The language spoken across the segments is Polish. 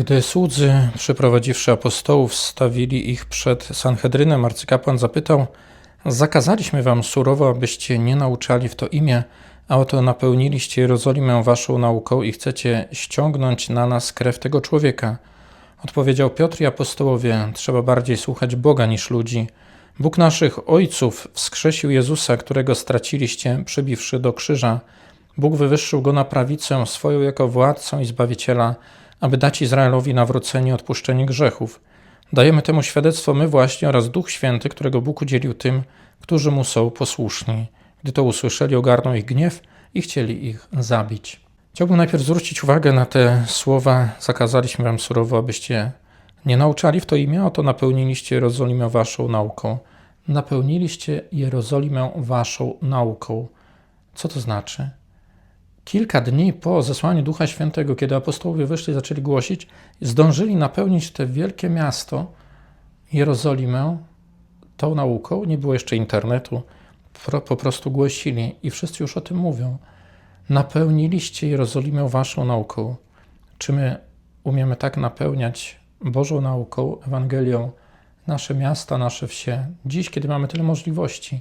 Gdy słudzy, przyprowadziwszy apostołów, stawili ich przed Sanhedrynem, arcykapłan zapytał: Zakazaliśmy wam surowo, abyście nie nauczali w to imię, a oto napełniliście Jerozolimę waszą nauką i chcecie ściągnąć na nas krew tego człowieka. Odpowiedział Piotr i apostołowie: Trzeba bardziej słuchać Boga niż ludzi. Bóg naszych ojców wskrzesił Jezusa, którego straciliście, przybiwszy do krzyża. Bóg wywyższył go na prawicę swoją jako władcą i zbawiciela, aby dać Izraelowi nawrócenie i odpuszczenie grzechów. Dajemy temu świadectwo my właśnie oraz Duch Święty, którego Bóg udzielił tym, którzy mu są posłuszni. Gdy to usłyszeli, ogarnął ich gniew i chcieli ich zabić. Chciałbym najpierw zwrócić uwagę na te słowa: Zakazaliśmy wam surowo, abyście nie nauczali w to imię, oto napełniliście Jerozolimę waszą nauką. Napełniliście Jerozolimę waszą nauką. Co to znaczy? Kilka dni po zesłaniu Ducha Świętego, kiedy apostołowie wyszli i zaczęli głosić, zdążyli napełnić te wielkie miasto, Jerozolimę, tą nauką. Nie było jeszcze internetu, po prostu głosili i wszyscy już o tym mówią. Napełniliście Jerozolimę waszą nauką. Czy my umiemy tak napełniać Bożą nauką, Ewangelią nasze miasta, nasze wsie? Dziś, kiedy mamy tyle możliwości,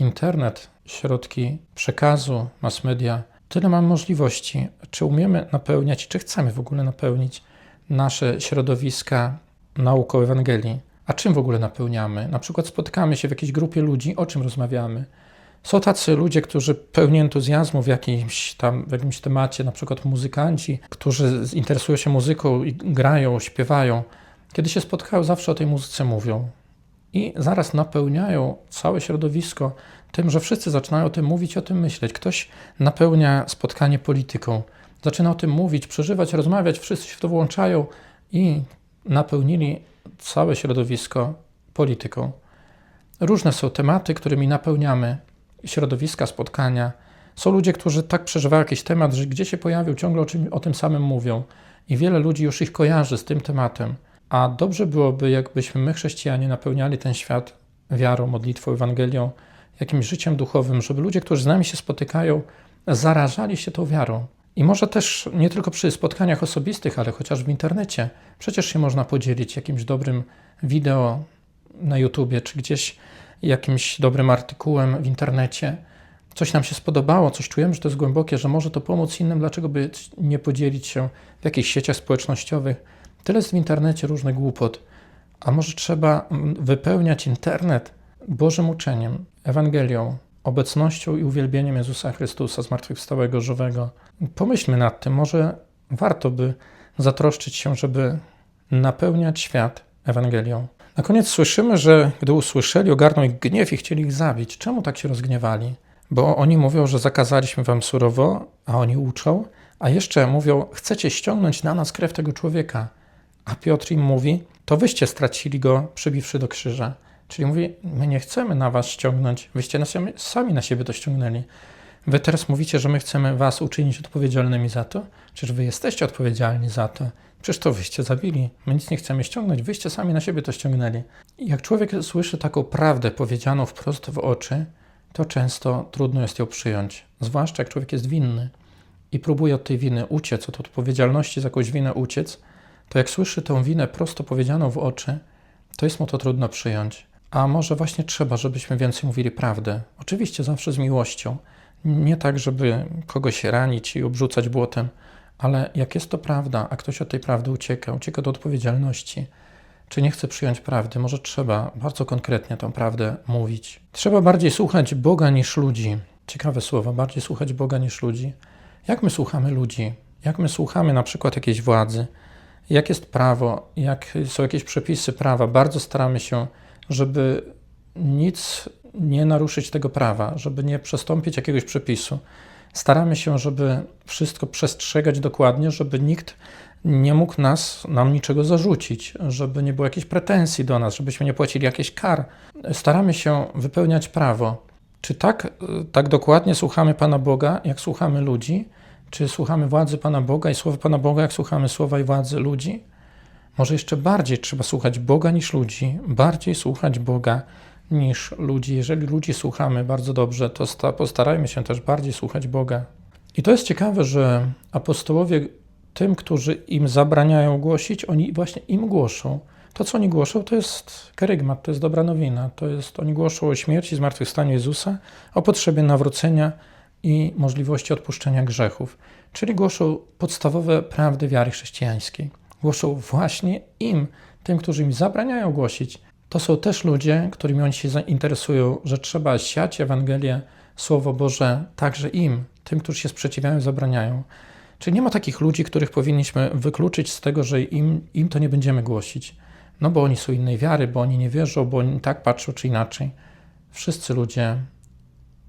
internet, środki przekazu, mass media, tyle mamy możliwości. Czy umiemy napełniać, czy chcemy w ogóle napełnić nasze środowiska nauką Ewangelii? A czym w ogóle napełniamy? Na przykład spotykamy się w jakiejś grupie ludzi, o czym rozmawiamy? Są tacy ludzie, którzy pełni entuzjazmu w jakimś tam, w jakimś temacie, na przykład muzykanci, którzy interesują się muzyką i grają, śpiewają. Kiedy się spotkają, zawsze o tej muzyce mówią. I zaraz napełniają całe środowisko tym, że wszyscy zaczynają o tym mówić, o tym myśleć. Ktoś napełnia spotkanie polityką, zaczyna o tym mówić, przeżywać, rozmawiać, wszyscy się w to włączają i napełnili całe środowisko polityką. Różne są tematy, którymi napełniamy środowiska, spotkania. Są ludzie, którzy tak przeżywają jakiś temat, że gdzie się pojawił, ciągle o, czym, o tym samym mówią. I wiele ludzi już ich kojarzy z tym tematem. A dobrze byłoby, jakbyśmy my, chrześcijanie, napełniali ten świat wiarą, modlitwą, Ewangelią, jakimś życiem duchowym, żeby ludzie, którzy z nami się spotykają, zarażali się tą wiarą. I może też nie tylko przy spotkaniach osobistych, ale chociaż w internecie. Przecież się można podzielić jakimś dobrym wideo na YouTubie, czy gdzieś jakimś dobrym artykułem w internecie. Coś nam się spodobało, coś czujemy, że to jest głębokie, że może to pomóc innym, dlaczego by nie podzielić się w jakichś sieciach społecznościowych. Tyle jest w internecie różnych głupot. A może trzeba wypełniać internet Bożym uczeniem, Ewangelią, obecnością i uwielbieniem Jezusa Chrystusa, zmartwychwstałego, żywego. Pomyślmy nad tym, może warto by zatroszczyć się, żeby napełniać świat Ewangelią. Na koniec słyszymy, że gdy usłyszeli, ogarnął ich gniew i chcieli ich zabić. Czemu tak się rozgniewali? Bo oni mówią, że zakazaliśmy wam surowo, a oni uczą, a jeszcze mówią, chcecie ściągnąć na nas krew tego człowieka. A Piotr im mówi, to wyście stracili go, przybiwszy do krzyża. Czyli mówi, my nie chcemy na was ściągnąć, wyście na siebie, sami na siebie to ściągnęli. Wy teraz mówicie, że my chcemy was uczynić odpowiedzialnymi za to? Czyż wy jesteście odpowiedzialni za to? Przecież to wyście zabili. My nic nie chcemy ściągnąć, wyście sami na siebie to ściągnęli. Jak człowiek słyszy taką prawdę powiedzianą wprost w oczy, to często trudno jest ją przyjąć. Zwłaszcza jak człowiek jest winny i próbuje od tej winy uciec, od odpowiedzialności za jakąś winę uciec, to jak słyszy tę winę prosto powiedzianą w oczy, to jest mu to trudno przyjąć. A może właśnie trzeba, żebyśmy więcej mówili prawdę. Oczywiście zawsze z miłością. Nie tak, żeby kogoś ranić i obrzucać błotem, ale jak jest to prawda, a ktoś od tej prawdy ucieka, ucieka do odpowiedzialności, czy nie chce przyjąć prawdy, może trzeba bardzo konkretnie tę prawdę mówić. Trzeba bardziej słuchać Boga niż ludzi. Ciekawe słowa, bardziej słuchać Boga niż ludzi. Jak my słuchamy ludzi? Jak my słuchamy na przykład jakiejś władzy? Jak jest prawo? Jak są jakieś przepisy prawa? Bardzo staramy się, żeby nic nie naruszyć tego prawa, żeby nie przestąpić jakiegoś przepisu. Staramy się, żeby wszystko przestrzegać dokładnie, żeby nikt nie mógł nas, nam niczego zarzucić, żeby nie było jakichś pretensji do nas, żebyśmy nie płacili jakichś kar. Staramy się wypełniać prawo. Czy tak, tak dokładnie słuchamy Pana Boga, jak słuchamy ludzi? Czy słuchamy władzy Pana Boga i słowa Pana Boga, jak słuchamy słowa i władzy ludzi? Może jeszcze bardziej trzeba słuchać Boga niż ludzi, bardziej słuchać Boga niż ludzi. Jeżeli ludzi słuchamy bardzo dobrze, to postarajmy się też bardziej słuchać Boga. I to jest ciekawe, że apostołowie tym, którzy im zabraniają głosić, oni właśnie im głoszą. To, co oni głoszą, to jest kerygmat, to jest dobra nowina. To jest, oni głoszą o śmierci, zmartwychwstaniu Jezusa, o potrzebie nawrócenia i możliwości odpuszczenia grzechów. Czyli głoszą podstawowe prawdy wiary chrześcijańskiej. Głoszą właśnie im, tym, którzy im zabraniają głosić. To są też ludzie, którymi oni się zainteresują, że trzeba siać Ewangelię, Słowo Boże także im, tym, którzy się sprzeciwiają, zabraniają. Czyli nie ma takich ludzi, których powinniśmy wykluczyć z tego, że im, im to nie będziemy głosić. No bo oni są innej wiary, bo oni nie wierzą, bo oni tak patrzą czy inaczej. Wszyscy ludzie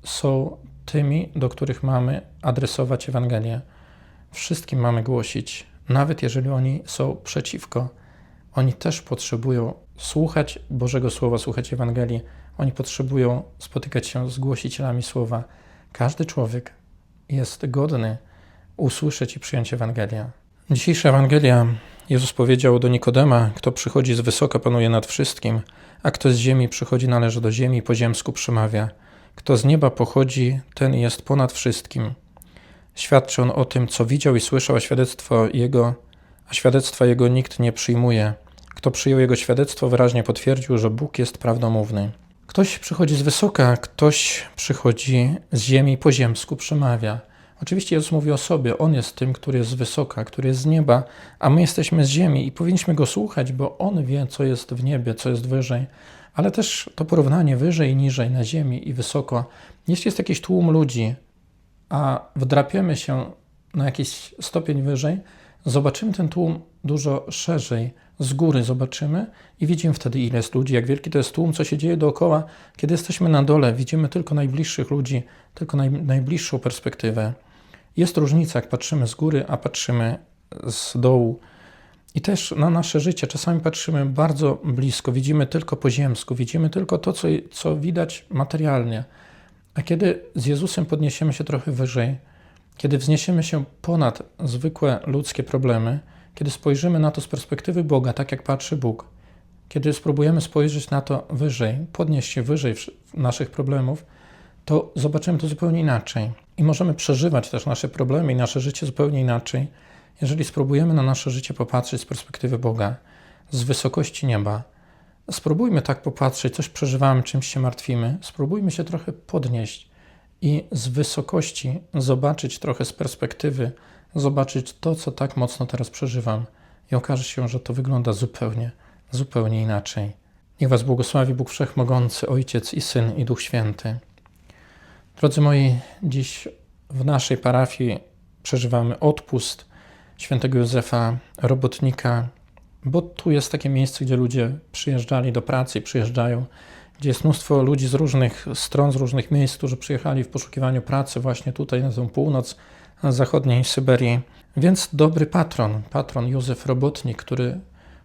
są tymi, do których mamy adresować Ewangelię. Wszystkim mamy głosić, nawet jeżeli oni są przeciwko. Oni też potrzebują słuchać Bożego Słowa, słuchać Ewangelii. Oni potrzebują spotykać się z głosicielami Słowa. Każdy człowiek jest godny usłyszeć i przyjąć Ewangelię. Dzisiejsza Ewangelia Jezus powiedział do Nikodema: Kto przychodzi z wysoka, panuje nad wszystkim, a kto z ziemi przychodzi, należy do ziemi i po ziemsku przemawia. Kto z nieba pochodzi, ten jest ponad wszystkim. Świadczy on o tym, co widział i słyszał, a świadectwo jego, a świadectwa jego nikt nie przyjmuje. Kto przyjął jego świadectwo, wyraźnie potwierdził, że Bóg jest prawdomówny. Ktoś przychodzi z wysoka, ktoś przychodzi z ziemi po ziemsku przemawia. Oczywiście Jezus mówi o sobie, On jest tym, który jest z wysoka, który jest z nieba, a my jesteśmy z ziemi i powinniśmy Go słuchać, bo On wie, co jest w niebie, co jest wyżej. Ale też to porównanie wyżej i niżej, na ziemi i wysoko. Jeśli jest jakiś tłum ludzi, a wdrapiemy się na jakiś stopień wyżej, zobaczymy ten tłum dużo szerzej, z góry zobaczymy i widzimy wtedy, ile jest ludzi, jak wielki to jest tłum, co się dzieje dookoła. Kiedy jesteśmy na dole, widzimy tylko najbliższych ludzi, tylko naj, najbliższą perspektywę. Jest różnica, jak patrzymy z góry, a patrzymy z dołu. I też na nasze życie czasami patrzymy bardzo blisko, widzimy tylko po ziemsku, widzimy tylko to, co, co widać materialnie. A kiedy z Jezusem podniesiemy się trochę wyżej, kiedy wzniesiemy się ponad zwykłe ludzkie problemy, kiedy spojrzymy na to z perspektywy Boga, tak jak patrzy Bóg, kiedy spróbujemy spojrzeć na to wyżej, podnieść się wyżej naszych problemów, to zobaczymy to zupełnie inaczej. I możemy przeżywać też nasze problemy i nasze życie zupełnie inaczej, jeżeli spróbujemy na nasze życie popatrzeć z perspektywy Boga, z wysokości nieba. Spróbujmy tak popatrzeć, coś przeżywamy, czymś się martwimy, spróbujmy się trochę podnieść i z wysokości zobaczyć trochę z perspektywy, zobaczyć to, co tak mocno teraz przeżywam. I okaże się, że to wygląda zupełnie, zupełnie inaczej. Niech Was błogosławi Bóg Wszechmogący, Ojciec i Syn i Duch Święty. Drodzy moi, dziś w naszej parafii przeżywamy odpust świętego Józefa Robotnika, bo tu jest takie miejsce, gdzie ludzie przyjeżdżali do pracy i przyjeżdżają, gdzie jest mnóstwo ludzi z różnych stron, z różnych miejsc, którzy przyjechali w poszukiwaniu pracy właśnie tutaj na tę północ zachodniej Syberii. Więc dobry patron, patron Józef Robotnik, który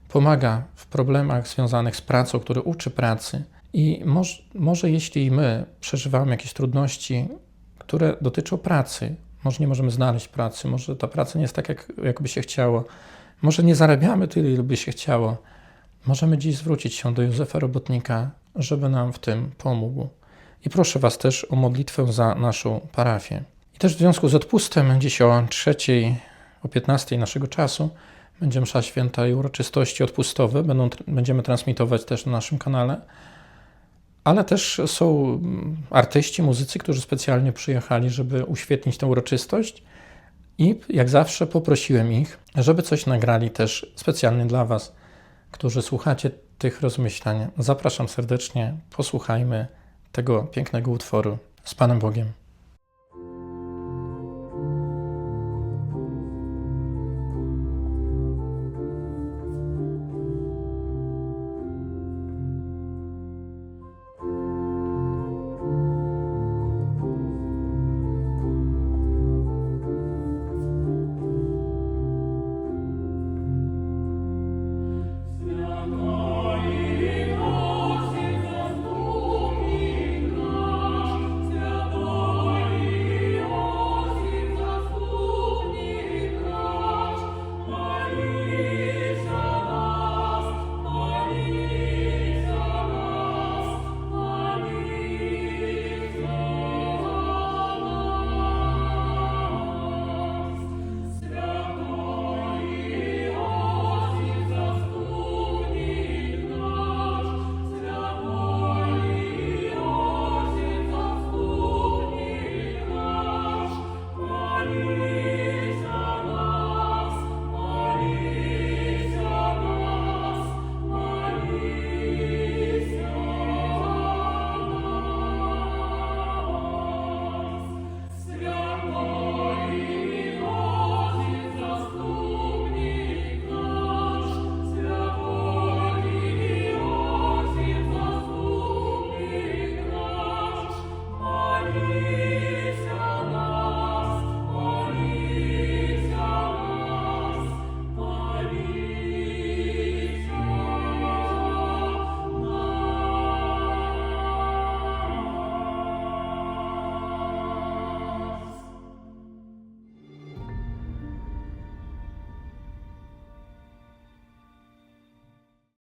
pomaga w problemach związanych z pracą, który uczy pracy. I może, może jeśli my przeżywamy jakieś trudności, które dotyczą pracy, może nie możemy znaleźć pracy, może ta praca nie jest tak, jak, jakby się chciało, może nie zarabiamy tyle, ile by się chciało, możemy dziś zwrócić się do Józefa Robotnika, żeby nam w tym pomógł. I proszę Was też o modlitwę za naszą parafię. I też w związku z odpustem, dziś o trzeciej, o 15 naszego czasu, będzie msza święta i uroczystości odpustowe. Będą, będziemy transmitować też na naszym kanale. Ale też są artyści, muzycy, którzy specjalnie przyjechali, żeby uświetnić tę uroczystość. I jak zawsze poprosiłem ich, żeby coś nagrali też specjalnie dla Was, którzy słuchacie tych rozmyślań. Zapraszam serdecznie, posłuchajmy tego pięknego utworu z Panem Bogiem.